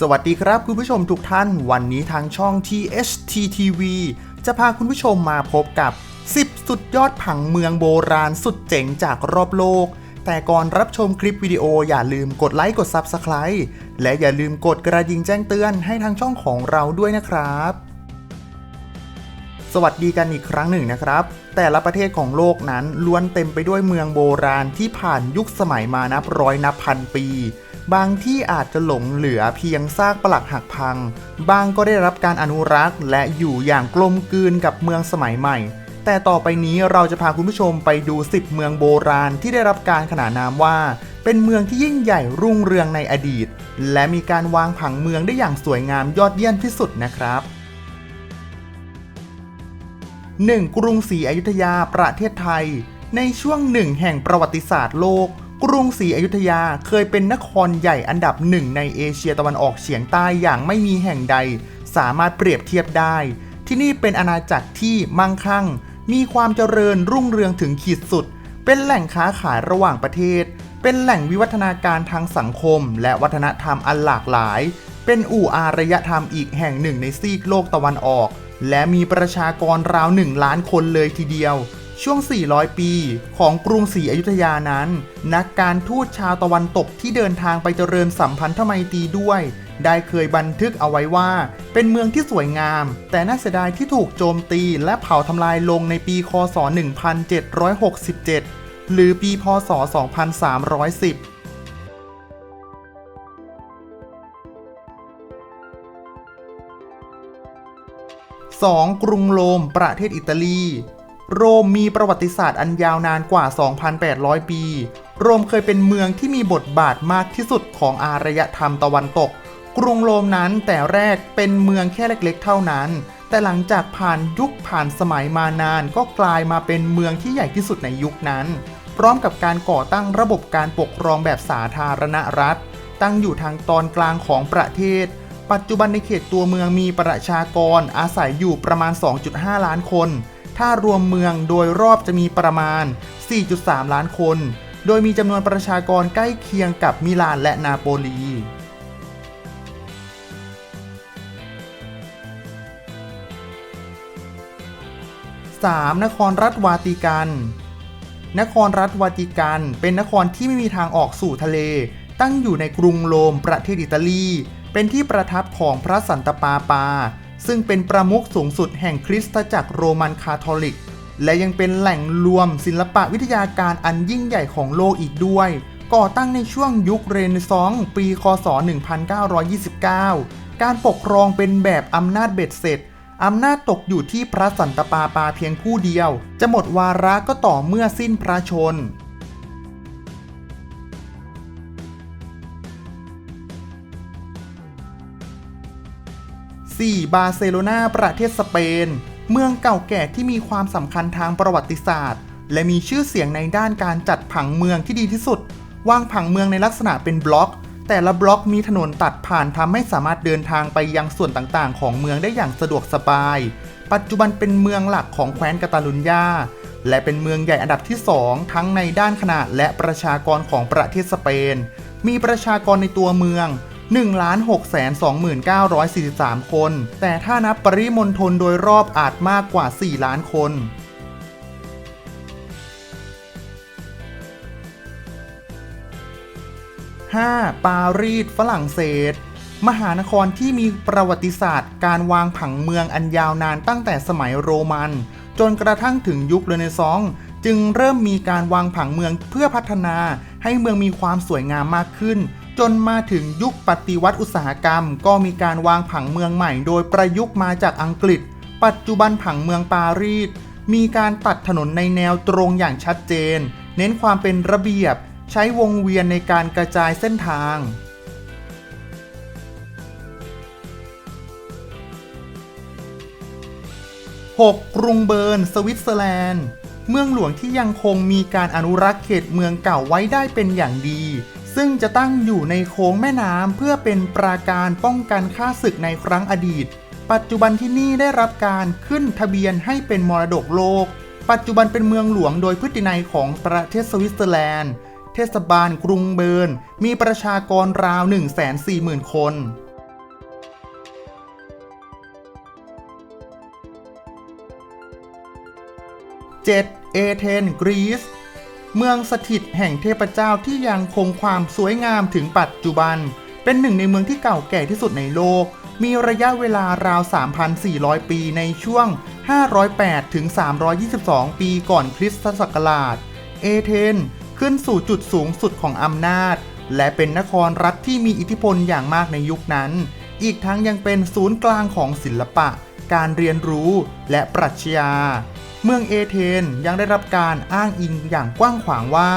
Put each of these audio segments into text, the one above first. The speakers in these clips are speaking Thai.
สวัสดีครับคุณผู้ชมทุกท่านวันนี้ทางช่อง THTTV จะพาคุณผู้ชมมาพบกับ 10 สุดยอดผังเมืองโบราณสุดเจ๋งจากรอบโลก แต่ก่อนรับชมคลิปวิดีโออย่าลืมกดไลค์กด Subscribe และอย่าลืมกดกระดิ่งแจ้งเตือนให้ทางช่องของเราด้วยนะครับ สวัสดีกันอีกครั้งหนึ่งนะครับ แต่ละประเทศของโลกนั้นล้วนเต็มไปด้วยเมืองโบราณที่ผ่านยุคสมัยมานับร้อยนับพันปี บางที่อาจจะหลงเหลือเพียงซากปลักหักพัง บางก็ได้รับการอนุรักษ์ และอยู่อย่างกลมกลืนกับเมืองสมัยใหม่ แต่ต่อไปนี้เราจะพาคุณผู้ชมไปดู 10 เมืองโบราณที่ได้รับการขนานนามว่า เป็นเมืองที่ยิ่งใหญ่รุ่งเรืองในอดีต และมีการวางผังเมืองได้อย่างสวยงามยอดเยี่ยมที่สุดนะครับ 1. กรุงศรีอยุธยาประเทศไทย ในช่วงหนึ่งแห่งประวัติศาสตร์โลก กรุงศรีอยุธยาเคยเป็นนครใหญ่อันดับหนึ่งในเอเชียตะวันออกเฉียงใต้อย่างไม่มีแห่งใด สามารถเปรียบเทียบได้ ที่นี่เป็นอาณาจักรที่มั่งคั่ง มีความเจริญรุ่งเรืองถึงขีดสุด เป็นแหล่งค้าขายระหว่างประเทศ เป็นแหล่งวิวัฒนาการทางสังคม และวัฒนธรรมอันหลากหลาย เป็นอู่อารยธรรมอีกแห่งหนึ่งในซีกโลกตะวันออก และมีประชากรราวหนึ่งล้านคนเลยทีเดียว ช่วง 400 ปี ของกรุงศรีอยุธยานั้น นักการทูตชาวตะวันตกที่เดินทางไปเจริญสัมพันธไมตรีด้วย ได้เคยบันทึกเอาไว้ว่า เป็นเมืองที่สวยงาม แต่น่าเสียดายที่ถูกโจมตีและเผาทำลายลงในปีคศ 1767 หรือปีพศ 2310 2. กรุงโรมประเทศอิตาลี โรมมีประวัติศาสตร์อันยาวนานกว่า 2,800 ปี โรมเคยเป็นเมืองที่มีบทบาทมากที่สุดของอารยธรรมตะวันตก กรุงโรมนั้นแต่แรกเป็นเมืองแค่เล็กๆ เท่านั้น แต่หลังจากผ่านยุคผ่านสมัยมานานก็กลายมาเป็นเมืองที่ใหญ่ที่สุดในยุคนั้น พร้อมกับการก่อตั้งระบบการปกครองแบบสาธารณรัฐ ตั้งอยู่ทางตอนกลางของประเทศ ปัจจุบันในเขตตัวเมืองมีประชากรอาศัยอยู่ประมาณ 2.5 ล้านคน ถ้ารวมเมืองโดยรอบจะมีประมาณ 4.3 ล้านคน โดยมีจำนวนประชากรใกล้เคียงกับมิลานและนาโปลี 3. นครรัฐวาติกัน นครรัฐวาติกัน เป็นนครที่ไม่มีทางออกสู่ทะเล ตั้งอยู่ในกรุงโรมประเทศอิตาลี เป็นที่ประทับของพระสันตะปาปา ซึ่งเป็นประมุขสูงสุดแห่งคริสตจักรโรมันคาทอลิก และยังเป็นแหล่งรวมศิลปะวิทยาการอันยิ่งใหญ่ของโลกอีกด้วย ก่อตั้งในช่วงยุคเรเนซองส์ปีคศ 1929 การปกครองเป็นแบบอำนาจเบ็ดเสร็จอำนาจตกอยู่ที่พระสันตะปาปาเพียงผู้เดียว จะหมดวาระก็ต่อเมื่อสิ้นพระชน 4. บาร์เซโลนาประเทศสเปน เมืองเก่าแก่ที่มีความสำคัญทางประวัติศาสตร์ และมีชื่อเสียงในด้านการจัดผังเมืองที่ดีที่สุด วางผังเมืองในลักษณะเป็นบล็อก แต่ละบล็อกมีถนนตัดผ่านทำให้สามารถเดินทางไปยังส่วนต่างๆ ของเมืองได้อย่างสะดวกสบาย ปัจจุบันเป็นเมืองหลักของแคว้นกาตาลุญญาและเป็นเมืองใหญ่อันดับที่ 2 ทั้งในด้านขนาดและประชากรของประเทศสเปน มีประชากรในตัวเมือง 1,629,43 คน แต่ถ้านับปริมณฑลโดยรอบอาจมากกว่า 4 ล้านคน 5. ปารีสฝรั่งเศส มหานครที่มีประวัติศาสตร์ การวางผังเมืองอันยาวนานตั้งแต่สมัยโรมัน จนกระทั่งถึงยุคเรเนซองส์จึงเริ่มมีการวางผังเมืองเพื่อพัฒนาให้เมืองมีความสวยงามมากขึ้น จนมาถึงยุคปฏิวัติอุตสาหกรรม ก็มีการวางผังเมืองใหม่ โดยประยุกต์มาจากอังกฤษ ปัจจุบันผังเมืองปารีสมีการตัดถนนในแนวตรงอย่างชัดเจน เน้นความเป็นระเบียบ ใช้วงเวียนในการกระจายเส้นทาง 6. กรุงเบิร์น สวิตเซอร์แลนด์ เมืองหลวงที่ยังคงมีการอนุรักษ์เขตเมืองเก่าไว้ได้เป็นอย่างดี ซึ่งจะตั้งอยู่ในโค้งแม่น้ำเพื่อเป็นปราการป้องกันค่าศึกในครั้งอดีต ปัจจุบันที่นี่ได้รับการขึ้นทะเบียนให้เป็นมรดกโลก ปัจจุบันเป็นเมืองหลวงโดยพฤตินัยของประเทศสวิตเซอร์แลนด์ เทศบาลกรุงเบิร์น มีประชากรราว 140,000 คนเจ็ดเอเธนกรีซ เมืองสถิตแห่งเทพเจ้าที่ยังคงความสวยงามถึงปัจจุบัน เป็นหนึ่งในเมืองที่เก่าแก่ที่สุดในโลก มีระยะเวลาราว 3,400 ปีในช่วง 508 ถึง 322 ปีก่อนคริสตศักราช เอเธนขึ้นสู่จุดสูงสุดของอำนาจ และเป็นนครรัฐที่มีอิทธิพลอย่างมากในยุคนั้น อีกทั้งยังเป็นศูนย์กลางของศิลปะ การเรียนรู้และปรัชญา เมืองเอเธนยังได้รับการอ้างอิงอย่างกว้างขวางว่า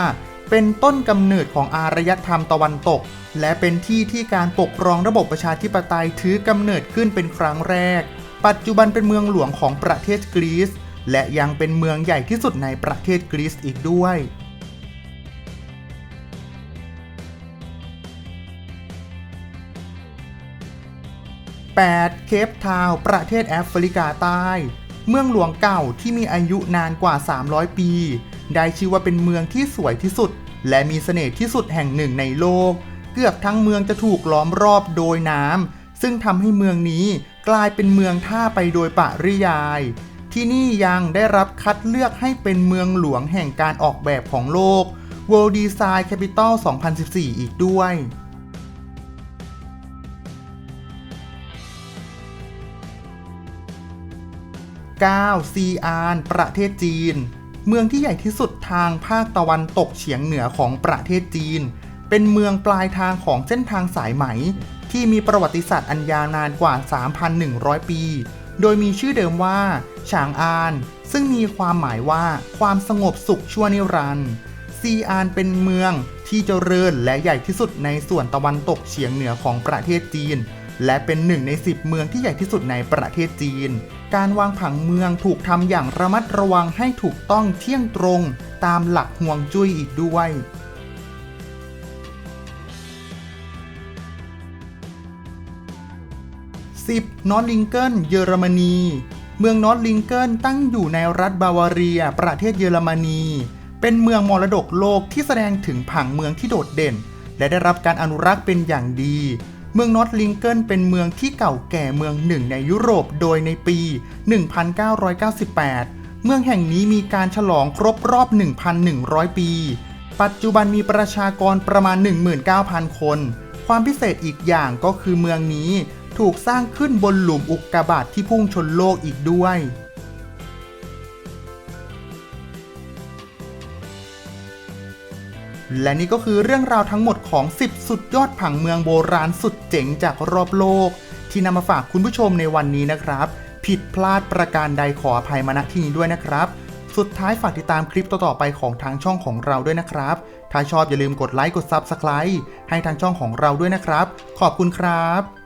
เป็นต้นกำเนิดของอารยธรรมตะวันตก และเป็นที่ที่การปกครองระบบประชาธิปไตยถือกำเนิดขึ้นเป็นครั้งแรก ปัจจุบันเป็นเมืองหลวงของประเทศกรีซและยังเป็นเมืองใหญ่ที่สุดในประเทศกรีซอีกด้วย 8. เคปทาวประเทศแอฟริกาใต้ เมืองหลวงเก่าที่มีอายุนานกว่า 300 ปี ได้ชื่อว่าเป็นเมืองที่สวยที่สุด และมีเสน่ห์ที่สุดแห่งหนึ่งในโลก เกือบทั้งเมืองจะถูกล้อมรอบโดยน้ำซึ่งทำให้เมืองนี้กลายเป็นเมืองท่าไปโดยปริยาย ที่นี่ยังได้รับคัดเลือกให้เป็นเมืองหลวงแห่งการออกแบบของโลก World Design Capital 2014 อีกด้วย 9. ซีอาน ประเทศจีน เมืองที่ใหญ่ที่สุดทางภาคตะวันตกเฉียงเหนือของประเทศจีน เป็นเมืองปลายทางของเส้นทางสายไหม ที่มีประวัติศาสตร์อันยาวนานกว่า 3,100 ปี โดยมีชื่อเดิมว่า ฉางอาน ซึ่งมีความหมายว่าความสงบสุขชั่วนิรันดร์ซีอานเป็นเมืองที่เจริญและใหญ่ที่สุดในส่วนตะวันตกเฉียงเหนือของประเทศจีน และเป็นหนึ่งใน 10 เมืองที่ใหญ่ที่สุดในประเทศจีน การวางผังเมืองถูกทำอย่างระมัดระวังให้ถูกต้องเที่ยงตรง ตามหลักห่วงจุ้ยอีกด้วย 10. นอตลิงเกิลเยอรมนี เมืองนอตลิงเกิลตั้งอยู่ในรัฐบาวาเรีย ประเทศเยอรมนี เป็นเมืองมรดกโลกที่แสดงถึงผังเมืองที่โดดเด่น และได้รับการอนุรักษ์เป็นอย่างดี เมืองนอตลิงเกิลเป็นเมืองที่เก่าแก่เมืองหนึ่งในยุโรปโดยในปี 1998 เมืองแห่งนี้มีการฉลองครบรอบ 1,100 ปี ปัจจุบันมีประชากรประมาณ 19,000 คน ความพิเศษอีกอย่างก็คือเมืองนี้ถูกสร้างขึ้นบนหลุมอุกกาบาตทที่พุ่งชนโลกอีกด้วย และนี่ก็คือเรื่องราวทั้งหมดของ 10 สุดยอดผังเมืองโบราณสุดเจ๋งจากรอบโลก ที่นำมาฝากคุณผู้ชมในวันนี้นะครับ ผิดพลาดประการใดขออภัยมาณที่นี้ด้วยนะครับ สุดท้ายฝากติดตามคลิปต่อๆไปของทางช่องของเราด้วยนะครับ ถ้าชอบอย่าลืมกดไลค์กด Subscribe ให้ทางช่องของเราด้วยนะครับ ขอบคุณครับ